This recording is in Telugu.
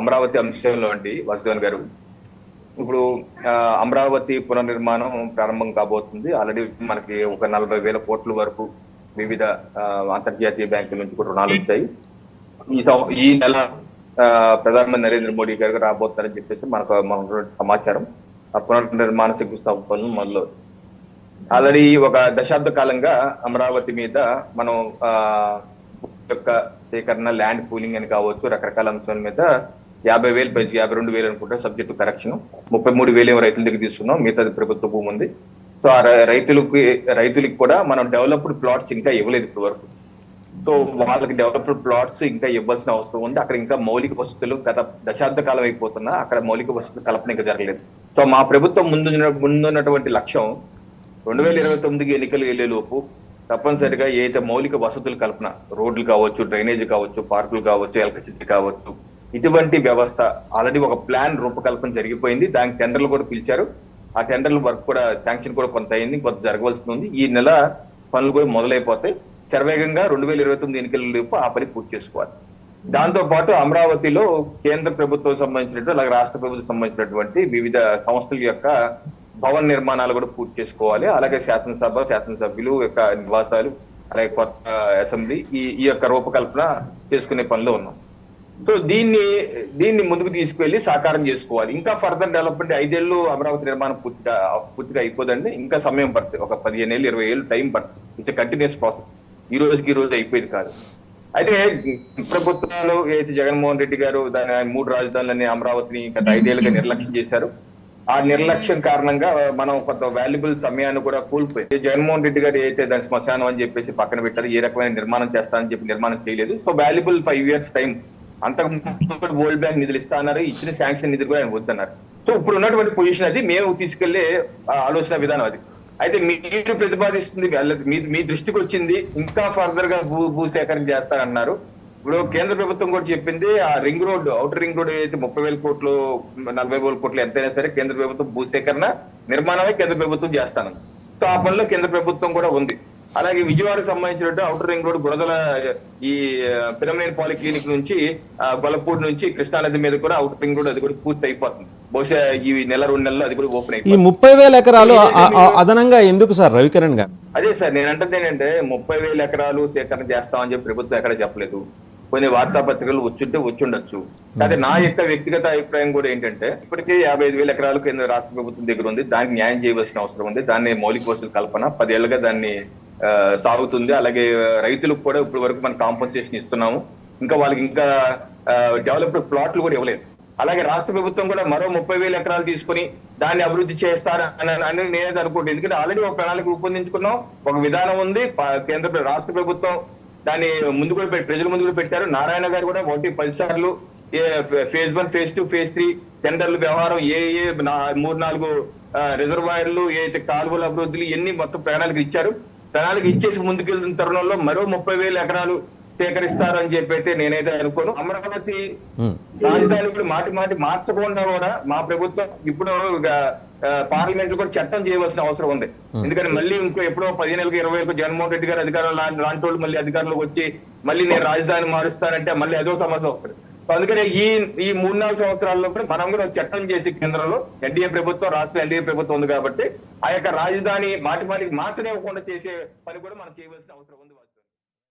అమరావతి అంశంలో అండి వాసుదేవన్ గారు. ఇప్పుడు అమరావతి పునర్నిర్మాణం ప్రారంభం కాబోతుంది. ఆల్రెడీ మనకి ఒక నలభై వేల కోట్ల వరకు వివిధ అంతర్జాతీయ బ్యాంకుల నుంచి కూడా రుణాలు వచ్చాయి. ఈ ఈ నెల ప్రధానమంత్రి నరేంద్ర మోడీ గారు రాబోతారని చెప్పేసి మనకు మనకు సమాచారం. ఆ పునర్నిర్మాణ శంకుస్థాపన మొదలు. ఆల్రెడీ ఒక దశాబ్ద కాలంగా అమరావతి మీద మనం ఆ యొక్క సేకరణ ల్యాండ్ పూలింగ్ అని కావచ్చు రకరకాల అంశాల మీద యాభై వేలు పై యాభై రెండు వేలు అనుకుంటే సబ్జెక్టు కరెక్షన్. ముప్పై మూడు వేలు రైతుల దగ్గర తీసుకున్నాం మిగతాది ప్రభుత్వ భూమి ఉంది. సో ఆ రైతులకు రైతులకి రైతులకి కూడా మనం డెవలప్డ్ ప్లాట్స్ ఇంకా ఇవ్వలేదు ఇప్పటి వరకు. సో వాళ్ళకి డెవలప్డ్ ప్లాట్స్ ఇంకా ఇవ్వాల్సిన అవసరం ఉంది. అక్కడ ఇంకా మౌలిక వసతులు గత దశాబ్ద కాలం అయిపోతున్నా అక్కడ మౌలిక వసతులు కల్పన ఇంకా జరగలేదు. సో మా ప్రభుత్వం ముందు ముందున్నటువంటి లక్ష్యం రెండు వేల ఇరవై తొమ్మిదికి ఎన్నికలు వెళ్ళే లోపు తప్పనిసరిగా ఏదైతే మౌలిక వసతుల కల్పన రోడ్లు కావచ్చు డ్రైనేజ్ కావచ్చు పార్కులు కావచ్చు ఎలక్ట్రిసిటీ కావచ్చు ఇటువంటి వ్యవస్థ ఆల్రెడీ ఒక ప్లాన్ రూపకల్పన జరిగిపోయింది. దానికి టెండర్లు కూడా పిలిచారు. ఆ టెండర్ల వర్క్ కూడా శాంక్షన్ కూడా కొంత అయింది కొంత జరగవలసి ఉంది. ఈ నెల పనులు కూడా మొదలైపోతాయి. శరవేగంగా రెండు వేల ఇరవై తొమ్మిది ఎన్నికల లోపు ఆ పని పూర్తి చేసుకోవాలి. దాంతో పాటు అమరావతిలో కేంద్ర ప్రభుత్వం సంబంధించినటువంటి అలాగే రాష్ట్ర ప్రభుత్వం సంబంధించినటువంటి వివిధ సంస్థల యొక్క భవన నిర్మాణాలు కూడా పూర్తి చేసుకోవాలి. అలాగే శాసనసభ శాసనసభ్యులు యొక్క నివాసాలు అలాగే కొత్త అసెంబ్లీ ఈ ఈ యొక్క రూపకల్పన చేసుకునే పనిలో ఉన్నాం. సో దీన్ని దీన్ని ముందుకు తీసుకువెళ్ళి సాకారం చేసుకోవాలి. ఇంకా ఫర్దర్ డెవలప్మెంట్ ఐదేళ్ళు అమరావతి నిర్మాణం పూర్తిగా పూర్తిగా అయిపోదండి. ఇంకా సమయం పడుతుంది. ఒక పదిహేను ఏళ్ళు ఇరవై ఏళ్ళు టైం పడుతుంది. ఇట్స్ కంటిన్యూస్ ప్రాసెస్ ఈ రోజుకి ఈ రోజు అయిపోయేది కాదు. అయితే ప్రభుత్వాలు ఏదైతే జగన్మోహన్ రెడ్డి గారు దాని మూడు రాజధానులని అమరావతిని గత ఐదేళ్ళుగా నిర్లక్ష్యం చేశారు ఆ నిర్లక్ష్యం కారణంగా మనం కొంత వాల్యుబుల్ సమయాన్ని కూడా కోల్పోయింది జగన్మోహన్ రెడ్డి గారు ఏదైతే దాని శ్మశానం అని చెప్పేసి పక్కన పెట్టారు ఏ రకమైన నిర్మాణం చేస్తానని చెప్పి నిర్మాణం చేయలేదు. So valuable five years time అంతకు ముందు వరల్డ్ బ్యాంక్ నిధులు ఇస్తా అన్నారు ఇచ్చిన శాంక్షన్ నిధులు కూడా ఆయన వద్దన్నారు. సో ఇప్పుడు ఉన్నటువంటి పొజిషన్ అది మేము తీసుకెళ్ళే ఆ, ఆలోచన విధానం అది. అయితే మీరు ప్రతిపాదిస్తుంది మీ దృష్టికి వచ్చింది ఇంకా ఫర్దర్గా భూ భూ సేకరణ చేస్తారన్నారు. ఇప్పుడు కేంద్ర ప్రభుత్వం కూడా చెప్పింది ఆ ring road outer ring road ఏదైతే ముప్పై వేల కోట్లు నలభై వేల కోట్లు ఎంతైనా సరే కేంద్ర ప్రభుత్వం భూసేకరణ నిర్మాణమే కేంద్ర ప్రభుత్వం చేస్తాను. సో ఆ పనిలో కేంద్ర ప్రభుత్వం కూడా ఉంది. అలాగే విజయవాడకు సంబంధించినట్టు అవుటర్ రింగ్ రోడ్ బురదల ఈ పిరమిడ్ పాలిక్లినిక్ నుంచి గొల్లపూడి నుంచి కృష్ణానది మీద కూడా అవుటర్ రింగ్ రోడ్ అది కూడా పూర్తి అయిపోతుంది. బహుశా ఈ నెల రెండు నెలలు అది కూడా ఓపెన్ ఈ అయిపోతుంది. ముప్పై వేల ఎకరాలు అదనంగా ఎందుకు సార్ రవికిరణ్ గారు? అదే సార్ నేను అంటుంది ఏంటంటే ముప్పై వేల ఎకరాలు సేకరణ చేస్తామని చెప్పి ప్రభుత్వం ఎక్కడ చెప్పలేదు. కొన్ని వార్తాపత్రికలు వచ్చుంటే వచ్చుండొచ్చు. అదే నా యొక్క వ్యక్తిగత అభిప్రాయం కూడా ఏంటంటే ఇప్పటికే యాభై ఐదు వేల ఎకరాలు కేంద్ర రాష్ట్ర ప్రభుత్వం దగ్గర ఉంది. దానికి న్యాయం చేయవలసిన అవసరం ఉంది. దాన్ని మౌలిక వసతుల కల్పన పదేళ్ళుగా దాన్ని సాగుతుంది. అలాగే రైతులకు కూడా ఇప్పటి వరకు మనం కాంపన్సేషన్ ఇస్తున్నాము. ఇంకా వాళ్ళకి ఇంకా డెవలప్డ్ ప్లాట్లు కూడా ఇవ్వలేదు. అలాగే రాష్ట్ర ప్రభుత్వం కూడా మరో ముప్పై వేల ఎకరాలు తీసుకుని దాన్ని అభివృద్ధి చేస్తారు అని నేనేది అనుకుంటున్నాను. ఎందుకంటే ఆల్రెడీ ఒక ప్రణాళిక రూపొందించుకున్నాం. ఒక విధానం ఉంది. కేంద్ర రాష్ట్ర ప్రభుత్వం దాన్ని ముందు కూడా ప్రజల ముందు కూడా పెట్టారు. నారాయణ గారు కూడా ఒకటి పది సార్లు ఏ phase one phase two phase three టెండర్లు వ్యవహారం ఏ ఏ మూడు నాలుగు రిజర్వాయర్లు ఏ కాలువల అభివృద్ధులు ఇవన్నీ మొత్తం ప్రణాళిక ఇచ్చారు. ప్రణాళిక ఇచ్చేసి ముందుకెళ్తున్న తరుణంలో మరో ముప్పై వేల ఎకరాలు సేకరిస్తారు అని చెప్పి అయితే నేనైతే అనుకోను. అమరావతి ఉమ్. రాజధాని కూడా మాటి మాటి మార్చకుండా కూడా మా ప్రభుత్వం ఇప్పుడు పార్లమెంట్లో కూడా చట్టం చేయవలసిన అవసరం ఉంది. ఎందుకంటే మళ్ళీ ఇంకో ఎప్పుడో పదిహేనులకు ఇరవై వేలకు జగన్మోహన్ రెడ్డి గారు అధికారం లాంటి వాళ్ళు మళ్ళీ అధికారంలోకి వచ్చి మళ్ళీ నేను రాజధాని మారుస్తానంటే మళ్ళీ అదో సమస్య వస్తుంది. సో అందుకనే ఈ ఈ మూడు నాలుగు సంవత్సరాల్లో కూడా మనం కూడా చట్టం చేసి కేంద్రంలో ఎన్డీఏ ప్రభుత్వం రాష్ట్ర ఎన్డీఏ ప్రభుత్వం ఉంది కాబట్టి ఆ యొక్క రాజధాని మాటి మాటికి మార్చనివ్వకుండా చేసే పని కూడా మనం చేయవలసిన అవసరం ఉంది.